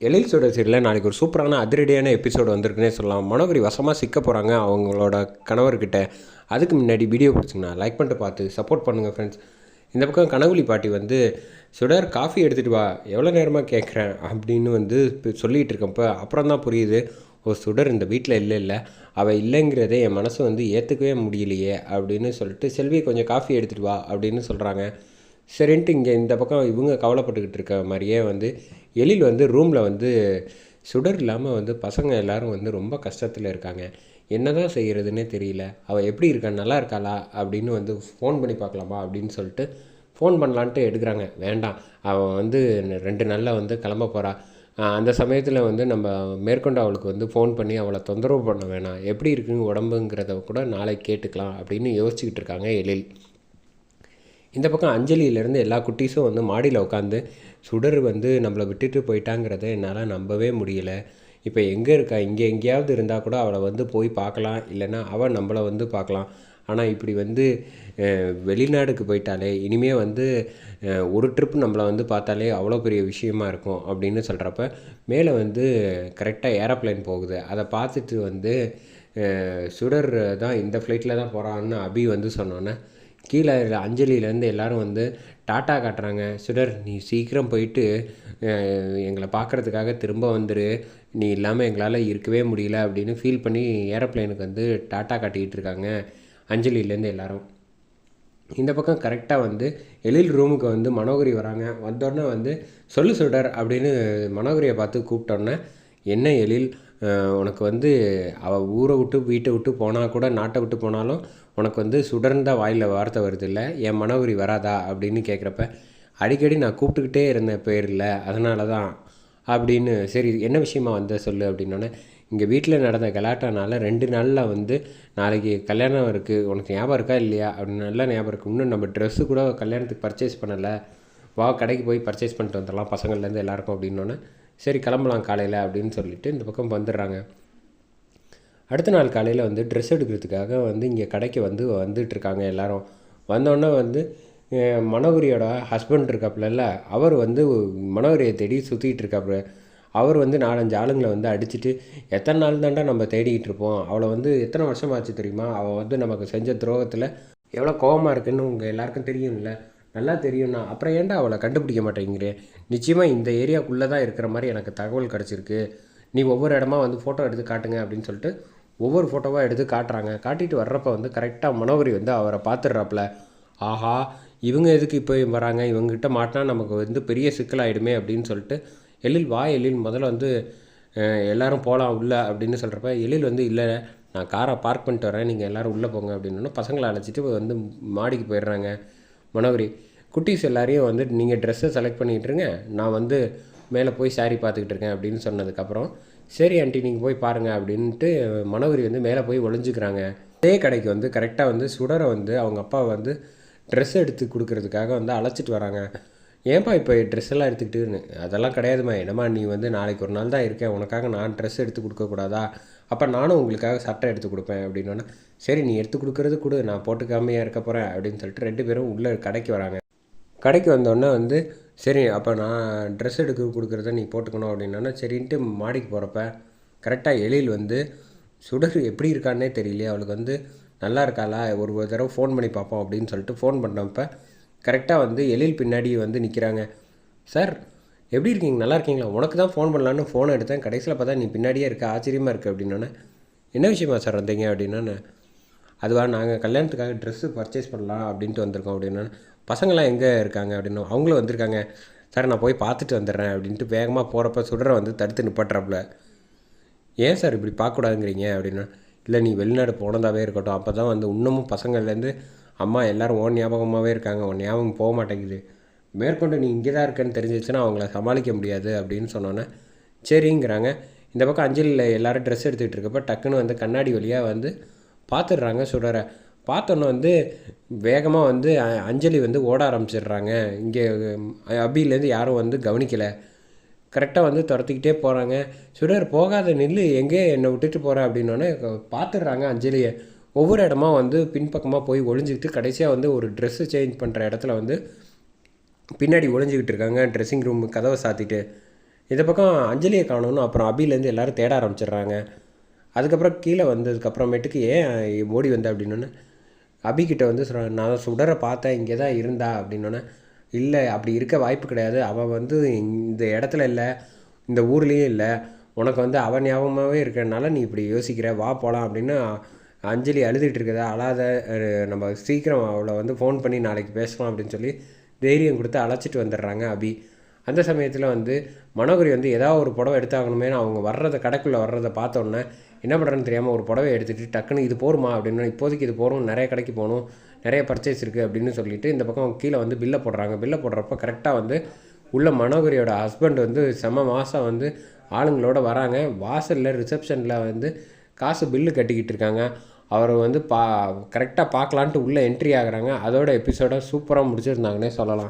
எழில் சுடர் சீரியலில் நாளைக்கு ஒரு சூப்பரான அதிரடியான எபிசோடு வந்திருக்குன்னே சொல்லலாம். மனோகரி வசமாக சிக்க போகிறாங்க அவங்களோட கணவர்கிட்ட. அதுக்கு முன்னாடி வீடியோ பிடிச்சிங்கன்னா லைக் பண்ணிட்டு பார்த்து சப்போர்ட் பண்ணுங்கள் ஃப்ரெண்ட்ஸ் இந்த பக்கம் கனகுலி பாட்டி வந்து சுடர் காஃபி எடுத்துகிட்டு வா. எவ்வளோ நேரமாக கேட்குறேன் அப்படின்னு வந்து சொல்லிகிட்டு இருக்கப்போ அப்புறம் தான் புரியுது ஓ சுடர் இந்த வீட்டில் இல்லை இல்லை. அவள் இல்லைங்கிறதே என் மனசு வந்து ஏற்றுக்கவே முடியலையே. அப்படின்னு சொல்லிட்டு செல்வி கொஞ்சம் காஃபி எடுத்துகிட்டு வா. அப்படின்னு சொல்கிறாங்க சரின்ட்டு இங்கே இந்த பக்கம் இவங்க கவலைப்பட்டுக்கிட்டு இருக்க மாதிரியே வந்து எழில் வந்து ரூமில் வந்து சுடர் இல்லாமல் வந்து பசங்க எல்லாரும் வந்து ரொம்ப கஷ்டத்தில் இருக்காங்க. என்ன தான் செய்கிறதுனே தெரியல. அவள் எப்படி இருக்கா? நல்லா இருக்காளா? அப்படின்னு வந்து ஃபோன் பண்ணி பார்க்கலாமா? அப்படின்னு சொல்லிட்டு ஃபோன் பண்ணலான்ட்டு எடுக்கிறாங்க. வேண்டாம். அவள் வந்து ரெண்டு நாளில் வந்து கிளம்ப போகிறா அந்த சமயத்தில் வந்து நம்ம மேற்கொண்டு அவளுக்கு வந்து ஃபோன் பண்ணி அவளை தொந்தரவு பண்ண வேணாம். எப்படி இருக்குங்க உடம்புங்கிறத கூட நாளைக்கு கேட்டுக்கலாம் அப்படின்னு யோசிச்சுக்கிட்டு இருக்காங்க எழில். இந்த பக்கம் அஞ்சலியிலேருந்து எல்லா குட்டீஸும் வந்து மாடியில் உட்காந்து சுடர் வந்து நம்மளை விட்டுட்டு போயிட்டாங்கிறத என்னால் நம்பவே முடியல. இப்போ எங்கே இருக்கா? இங்கே எங்கேயாவது இருந்தால் கூட அவளை வந்து போய் பார்க்கலாம். இல்லைன்னா அவள் நம்மளை வந்து பார்க்கலாம். ஆனால் இப்படி வந்து வெளிநாடுக்கு போயிட்டாலே இனிமே வந்து ஒரு ட்ரிப் நம்மளை வந்து பார்த்தாலே அவ்வளோ பெரிய விஷயமா இருக்கும் அப்படின்னு சொல்கிறப்ப மேலே வந்து கரெக்டாக ஏரோப்ளேன் போகுது. அதை பார்த்துட்டு வந்து சுடர் தான் இந்த ஃப்ளைட்டில் தான் போகிறான்னு அபி வந்து சொன்னோன்னே கீழே அஞ்சலியிலேருந்து எல்லோரும் வந்து டாட்டா காட்டுறாங்க. சுடர் நீ சீக்கிரம் போயிட்டு எங்களை பார்க்குறதுக்காக திரும்ப வந்துரு. நீ இல்லாமல் எங்களால் இருக்கவே முடியல அப்படின்னு ஃபீல் பண்ணி ஏரோப்ளேனுக்கு வந்து டாட்டா காட்டிக்கிட்டு இருக்காங்க அஞ்சலியிலேருந்து எல்லோரும். இந்த பக்கம் கரெக்டாக வந்து எழில் ரூமுக்கு வந்து மனோகரி வராங்க. வந்தோடனே வந்து சொல்லு சுடர் அப்படின்னு மனோகரியை பார்த்து கூப்பிட்டோன்னே என்ன எழில்? உனக்கு வந்து அவள் ஊரை விட்டு வீட்டை விட்டு போனால் கூட நாட்டை விட்டு போனாலும் உனக்கு வந்து சுடர்ந்த வாயில் வார்த்தை வருது இல்லை என் மனவுரி வராதா? அப்படின்னு கேட்குறப்ப அடிக்கடி நான் கூப்பிட்டுக்கிட்டே இருந்தேன் பேரில் அதனால தான் அப்படின்னு சரி என்ன விஷயமா வந்த சொல்லு? அப்படின்னோடனே இங்கே வீட்டில் நடந்த கலாட்டானால ரெண்டு நாளில் வந்து நாளைக்கு கல்யாணம் இருக்குது உனக்கு ஞாபகம் இருக்கா இல்லையா? அப்படின்னு நல்லா ஞாபகம் இருக்குது இன்னும் நம்ம ட்ரெஸ்ஸு கூட கல்யாணத்துக்கு பர்ச்சேஸ் பண்ணலை. வா கடைக்கு போய் பர்ச்சேஸ் பண்ணிட்டு வந்துடலாம் பசங்கள்லேருந்து எல்லாருக்கும் அப்படின்னோன்னே சரி கிளம்பலாம் காலையில் அப்படின்னு சொல்லிட்டு இந்த பக்கம் வந்துடுறாங்க. அடுத்த நாள் காலையில் வந்து ட்ரெஸ் எடுக்கிறதுக்காக வந்து இங்கே கடைக்கு வந்து வந்துட்டுருக்காங்க எல்லோரும். வந்தோடனே வந்து மனோகரியோட ஹஸ்பண்ட் இருக்காப்புலல்ல அவர் வந்து மனோகரியை தேடி சுற்றிட்டு இருக்காப்புல. அவர் வந்து நாலஞ்சு ஆளுங்களை வந்து அடிச்சுட்டு எத்தனை நாள் தாண்டா நம்ம தேடிக்கிட்டு இருப்போம்? அவளை வந்து எத்தனை வருஷம் ஆச்சு தெரியுமா? அவள் வந்து நமக்கு செஞ்ச துரோகத்தில் எவ்வளோ கோவமாக இருக்குன்னு உங்கள் எல்லாருக்கும் தெரியும்ல. நல்லா தெரியும்ண்ணா அப்புறம் ஏன்டா அவளை கண்டுபிடிக்க மாட்டேங்கிறே? நிச்சயமாக இந்த ஏரியாக்குள்ளே தான் இருக்கிற மாதிரி எனக்கு தகவல் கிடச்சிருக்கு. நீ ஒவ்வொரு இடமா வந்து ஃபோட்டோ எடுத்து காட்டுங்க அப்படின்னு சொல்லிட்டு ஒவ்வொரு ஃபோட்டோவாக எடுத்து காட்டுறாங்க. காட்டிட்டு வர்றப்ப வந்து கரெக்டாக மனோகரி வந்து அவரை பார்த்துடுறாப்புல. ஆஹா இவங்க எதுக்கு இப்போ வராங்க? இவங்ககிட்ட மாட்டினா நமக்கு வந்து பெரிய சிக்கலாயிடுமே அப்படின்னு சொல்லிட்டு எழில் வா எழில் முதல்ல வந்து எல்லோரும் போகலாம் உள்ளே அப்படின்னு சொல்கிறப்ப எழில் வந்து இல்லை நான் காரை பார்க் பண்ணிட்டு வரேன். நீங்கள் எல்லாரும் உள்ளே போங்க அப்படின்னு. பசங்களை அழைச்சிட்டு வந்து மாடிக்கு போயிடுறாங்க. மனோகரி குட்டீஸ் எல்லாரையும் வந்து நீங்கள் ட்ரெஸ்ஸை செலக்ட் பண்ணிக்கிட்டு இருங்க. நான் வந்து மேலே போய் saree பார்த்துக்கிட்டு இருக்கேன் அப்படின்னு சொன்னதுக்கப்புறம் சரி ஆண்டி நீங்கள் போய் பாருங்கள் அப்படின்ட்டு மனோகரி வந்து மேலே போய் ஒளிஞ்சுக்கிறாங்க. அதே கடைக்கு வந்து கரெக்டாக வந்து சுடரை வந்து அவங்க அப்பா வந்து ட்ரெஸ் எடுத்து கொடுக்கறதுக்காக வந்து அழைச்சிட்டு வராங்க. ஏன்பா இப்போ ட்ரெஸ் எல்லாம் எடுத்துக்கிட்டுன்னு? அதெல்லாம் கிடையாதும்மா. என்னம்மா நீ வந்து நாளைக்கு ஒரு நாள் தான் இருக்கேன். உனக்காக நான் ட்ரெஸ் எடுத்து கொடுக்கக்கூடாதா அப்போ நானும் உங்களுக்காக சட்டை எடுத்து கொடுப்பேன் அப்படின்னோடனே சரி நீ எடுத்து கொடுக்கறது கொடு. நான் போட்டுக்காமையாக இருக்க போகிறேன் அப்படின்னு சொல்லிட்டு ரெண்டு பேரும் உள்ளே கடைக்கு வராங்க. கடைக்கு வந்தோடனே வந்து சரி அப்போ நான் ட்ரெஸ் எடுக்க கொடுக்குறத நீ போட்டுக்கணும் அப்படின்னா சரின்ட்டு மாடிக்கு போகிறப்ப கரெக்டாக எழில் வந்து சுடர் எப்படி இருக்கான்னே தெரியலையே. அவளுக்கு வந்து நல்லா இருக்காளா? ஒரு ஒரு தடவை ஃபோன் பண்ணி பார்ப்போம் அப்படின்னு சொல்லிட்டு ஃபோன் பண்ணப்போ கரெக்டாக வந்து எழில் பின்னாடி வந்து நிற்கிறாங்க சார் எப்படி இருக்கீங்க? நல்லா இருக்கீங்களா? உனக்கு தான் ஃபோன் பண்ணலான்னு ஃபோன் எடுத்தேன். கடைசியில் பார்த்தா நீ பின்னாடியே இருக்க ஆச்சரியமாக இருக்குது அப்படின்னோடனே என்ன விஷயமா சார் வந்தீங்க? அப்படின்னா அதுவா நாங்கள் கல்யாணத்துக்காக ட்ரெஸ்ஸு பர்ச்சேஸ் பண்ணலாம் அப்படின்ட்டு வந்திருக்கோம் அப்படின்னா பசங்களாம் எங்கே இருக்காங்க? அப்படின்னு அவங்களும் வந்திருக்காங்க. சார் நான் போய் பார்த்துட்டு வந்துடுறேன் அப்படின்ட்டு வேகமாக போகிறப்ப சுடரை வந்து தடுத்து நிப்பாட்டுறாப்புல. ஏன் சார் இப்படி பார்க்கக்கூடாதுங்கிறீங்க? அப்படின்னா இல்லை நீ வெளிநாடு போனதாகவே இருக்கட்டும். அப்போ தான் வந்து இன்னமும் பசங்கள்லேருந்து அம்மா எல்லோரும் ஓன் ஞாபகமாகவே இருக்காங்க. உன் ஞாபகம் போக மாட்டேங்குது. மேற்கொண்டு நீ இங்கே தான் இருக்கேன்னு தெரிஞ்சிச்சுன்னா அவங்கள சமாளிக்க முடியாது அப்படின்னு சொன்னோன்னே சரிங்கிறாங்க. இந்த பக்கம் அஞ்சலியில் எல்லோரும் ட்ரெஸ் எடுத்துக்கிட்டு இருக்கப்ப டக்குன்னு வந்து கண்ணாடி வழியாக வந்து பார்த்துடுறாங்க சுடரை. பார்த்தோன்னே வந்து வேகமாக வந்து அஞ்சலி வந்து ஓட ஆரம்பிச்சிடுறாங்க. இங்கே அபிலேருந்து யாரும் வந்து கவனிக்கலை. கரெக்டாக வந்து துரத்திக்கிட்டே போகிறாங்க சுடர் போகாத நில்லு எங்கே என்னை விட்டுட்டு போகிற அப்படின்னோடனே பார்த்துடுறாங்க அஞ்சலியை. ஒவ்வொரு இடமா வந்து பின்பக்கமாக போய் ஒழிஞ்சிக்கிட்டு கடைசியாக வந்து ஒரு ட்ரெஸ்ஸு சேஞ்ச் பண்ணுற இடத்துல வந்து பின்னாடி ஒழிஞ்சிக்கிட்டு இருக்காங்க. ட்ரெஸ்ஸிங் ரூம் கதவை சாத்திட்டு. இந்த பக்கம் அஞ்சலியை காணணும் அப்புறம் அபிலேருந்து எல்லோரும் தேட ஆரம்பிச்சிடுறாங்க. அதுக்கப்புறம் கீழே வந்ததுக்கப்புறமேட்டுக்கு ஏன் ஓடி வந்த அப்படின்னோடனே அபிக்கிட்ட வந்து சொல்கிறாங்க நான் சுடரை பார்த்தேன் இங்கே தான் இருந்தா அப்படின்னோன்னே இல்லை அப்படி இருக்க வாய்ப்பு கிடையாது. அவள் வந்து இந்த இடத்துல இல்லை இந்த ஊர்லேயும் இல்லை. உனக்கு வந்து அவன் ஞாபகமாகவே இருக்கிறனால நீ இப்படி யோசிக்கிற. வா போகலாம் அப்படின்னு அஞ்சலி அழுதுகிட்டு இருக்கதா அழாத நம்ம சீக்கிரம் அவளை வந்து ஃபோன் பண்ணி நாளைக்கு பேசலாம் அப்படின்னு சொல்லி தைரியம் கொடுத்து அழைச்சிட்டு வந்துடுறாங்க அபி. அந்த சமயத்தில் வந்து மனோகரி வந்து ஏதாவது ஒரு புடவை எடுத்தாகணுமேனு அவங்க வர்றதை கடைக்குள்ளே வர்றதை பார்த்தோன்னே என்ன பண்ணுறேன்னு தெரியாமல் ஒரு புடவை எடுத்துகிட்டு டக்குன்னு இது போருமா அப்படின்னு இப்போதைக்கு இது போகணும் நிறைய கடைக்கு போகணும் நிறைய பர்ச்சேஸ் இருக்குது அப்படின்னு சொல்லிட்டு இந்த பக்கம் கீழே வந்து பில்லை போடுறாங்க. பில்லை போடுறப்ப கரெக்டாக வந்து உள்ள மனோகரியோட ஹஸ்பண்ட் வந்து செம மாதம் வந்து ஆளுங்களோட வராங்க. வாசலில் ரிசப்ஷனில் வந்து காசு பில்லு கட்டிக்கிட்டு இருக்காங்க. அவரை வந்து பா கரெக்டாக பார்க்கலான்ட்டு உள்ளே என்ட்ரி ஆகுறாங்க. அதோட எபிசோட சூப்பராக முடிச்சிருந்தாங்கன்னே சொல்லலாம்.